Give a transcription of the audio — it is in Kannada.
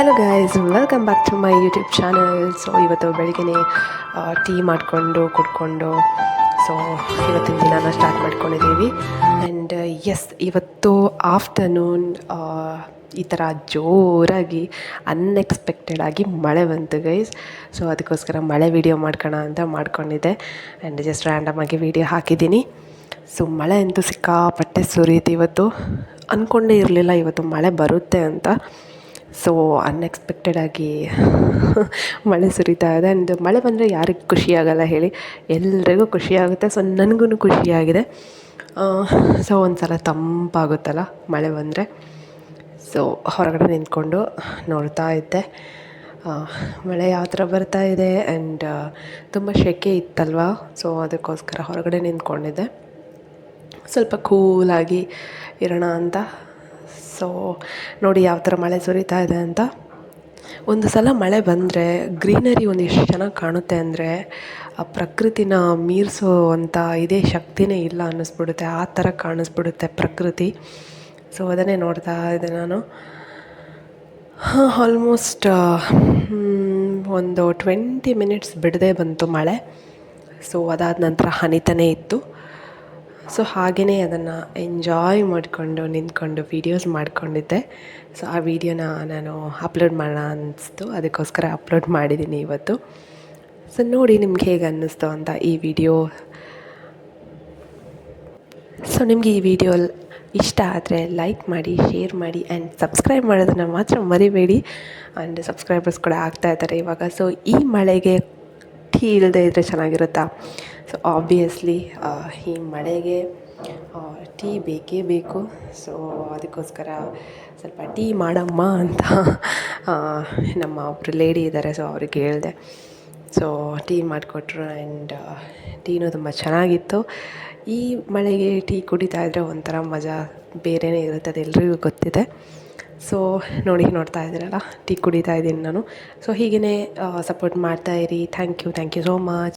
Hello guys welcome back to my YouTube channel so ಇವತ್ತು ಬೆಳಿಗ್ಗೆ ಟೀ ಮಾಡಿಕೊಂಡು, ಕುಡ್ಕೊಂಡು ಸೊ ಇವತ್ತಿನ ದಿನಾನ ಸ್ಟಾರ್ಟ್ ಮಾಡ್ಕೊಂಡಿದ್ದೀವಿ. ಆ್ಯಂಡ್ ಎಸ್ ಇವತ್ತು ಆಫ್ಟರ್ನೂನ್ ಈ ಥರ ಜೋರಾಗಿ ಅನ್ಎಕ್ಸ್ಪೆಕ್ಟೆಡ್ ಆಗಿ ಮಳೆ ಬಂತು ಗೈಸ್ ಸೊ ಅದಕ್ಕೋಸ್ಕರ ಮಳೆ ವೀಡಿಯೋ ಮಾಡ್ಕೋಣ ಅಂತ ಮಾಡ್ಕೊಂಡಿದ್ದೆ. ಆ್ಯಂಡ್ ಜಸ್ಟ್ ರ್ಯಾಂಡಮಾಗಿ ವೀಡಿಯೋ ಹಾಕಿದ್ದೀನಿ. ಸೊ ಮಳೆ ಅಂತೂ ಸಿಕ್ಕಾಪಟ್ಟೆ ಸುರಿಯುತ್ತೆ ಇವತ್ತು. ಅಂದ್ಕೊಂಡೇ ಇರಲಿಲ್ಲ, ಇವತ್ತು ಮಳೆ ಬರುತ್ತೆ ಅಂತ. ಸೊ ಅನ್ಎಕ್ಸ್ಪೆಕ್ಟೆಡಾಗಿ ಮಳೆ ಸುರಿತಾ ಇದೆ. ಆ್ಯಂಡ್ ಮಳೆ ಬಂದರೆ ಯಾರಿಗೆ ಖುಷಿಯಾಗಲ್ಲ ಹೇಳಿ. ಎಲ್ರಿಗೂ ಖುಷಿಯಾಗುತ್ತೆ. ಸೊ ನನಗೂ ಖುಷಿಯಾಗಿದೆ. ಸೊ ಒಂದು ಸಲ ತಂಪಾಗುತ್ತಲ್ಲ ಮಳೆ ಬಂದರೆ. ಸೊ ಹೊರಗಡೆ ನಿಂತ್ಕೊಂಡು ನೋಡ್ತಾ ಇದ್ದೆ. ಮಳೆ ಯಾವ ಥರ ಬರ್ತಾ ಇದೆ ಆ್ಯಂಡ್ ತುಂಬ ಸೆಕೆ ಇತ್ತಲ್ವ? ಸೊ ಅದಕ್ಕೋಸ್ಕರ ಹೊರಗಡೆ ನಿಂತ್ಕೊಂಡಿದ್ದೆ. ಸ್ವಲ್ಪ ಕೂಲಾಗಿ ಇರೋಣ ಅಂತ ಸೊ ನೋಡಿ ಯಾವ ಥರ ಮಳೆ ಸುರಿತಾ ಇದೆ ಅಂತ. ಒಂದು ಸಲ ಮಳೆ ಬಂದರೆ ಗ್ರೀನರಿ ಒಂದು ಎಷ್ಟು ಚೆನ್ನಾಗಿ ಕಾಣುತ್ತೆ ಅಂದರೆ ಆ ಪ್ರಕೃತಿನ ಮೀರಿಸೋವಂಥ ಇದೇ ಶಕ್ತಿನೇ ಇಲ್ಲ ಅನ್ನಿಸ್ಬಿಡುತ್ತೆ. ಆ ಥರ ಕಾಣಿಸ್ಬಿಡುತ್ತೆ ಪ್ರಕೃತಿ. ಸೊ ಅದನ್ನೇ ನೋಡ್ತಾ ಇದ್ದೆ ನಾನು. ಆಲ್ಮೋಸ್ಟ್ ಒಂದು ಟ್ವೆಂಟಿ ಮಿನಿಟ್ಸ್ ಬಿಡದೆ ಬಂತು ಮಳೆ. ಸೊ ಅದಾದ ನಂತರ ಹನಿತಾನೇ ಇತ್ತು. ಸೊ ಹಾಗೆಯೇ ಅದನ್ನು ಎಂಜಾಯ್ ಮಾಡಿಕೊಂಡು ನಿಂತ್ಕೊಂಡು ವೀಡಿಯೋಸ್ ಮಾಡಿಕೊಂಡಿದ್ದೆ. ಸೊ ಆ ವೀಡಿಯೋನ ನಾನು ಅಪ್ಲೋಡ್ ಮಾಡೋಣ ಅನ್ನಿಸ್ತು ಅದಕ್ಕೋಸ್ಕರ ಅಪ್ಲೋಡ್ ಮಾಡಿದ್ದೀನಿ ಇವತ್ತು. ಸೊ ನೋಡಿ ನಿಮ್ಗೆ ಹೇಗೆ ಅನ್ನಿಸ್ತು ಅಂತ ಈ ವಿಡಿಯೋ ಸೊ ನಿಮಗೆ ಈ ವಿಡಿಯೋ ಇಷ್ಟ ಆದರೆ ಲೈಕ್ ಮಾಡಿ ಶೇರ್ ಮಾಡಿ ಆ್ಯಂಡ್ ಸಬ್ಸ್ಕ್ರೈಬ್ ಮಾಡೋದನ್ನು ಮಾತ್ರ ಮರಿಬೇಡಿ. ಆ್ಯಂಡ್ ಸಬ್ಸ್ಕ್ರೈಬರ್ಸ್ ಕೂಡ ಆಗ್ತಾ ಇದ್ದಾರೆ ಇವಾಗ. ಸೊ ಈ ಮಳೆಗೆ ಟೀ ಇಲ್ಲದೆ ಇದ್ದರೆ ಚೆನ್ನಾಗಿರುತ್ತಾ? ಸೊ ಆಬ್ವಿಯಸ್ಲಿ ಈ ಮಳೆಗೆ ಟೀ ಬೇಕೇ ಬೇಕು. ಸೊ ಅದಕ್ಕೋಸ್ಕರ ಸ್ವಲ್ಪ ಟೀ ಮಾಡಮ್ಮ ಅಂತ ನಮ್ಮ ಒಬ್ಬರು ಲೇಡಿ ಇದ್ದಾರೆ ಸೊ ಅವ್ರಿಗೆ ಹೇಳಿದೆ. ಸೊ ಟೀ ಮಾಡಿಕೊಟ್ರು ಆ್ಯಂಡ್ ಟೀನೂ ತುಂಬ ಚೆನ್ನಾಗಿತ್ತು. ಈ ಮಳೆಗೆ ಟೀ ಕುಡಿತಾ ಇದ್ದರೆ ಒಂಥರ ಮಜಾ ಬೇರೆಯೇ ಇರುತ್ತೆ, ಅದು ಎಲ್ರಿಗೂ ಗೊತ್ತಿದೆ. ಸೊ ನೋಡಿ, ನೋಡ್ತಾ ಇದ್ದೀರಲ್ಲ, ಟೀ ಕುಡಿತಾ ಇದ್ದೀನಿ ನಾನು. ಸೊ ಹೀಗೇ ಸಪೋರ್ಟ್ ಮಾಡ್ತಾ ಇರಿ. Thank you thank you so much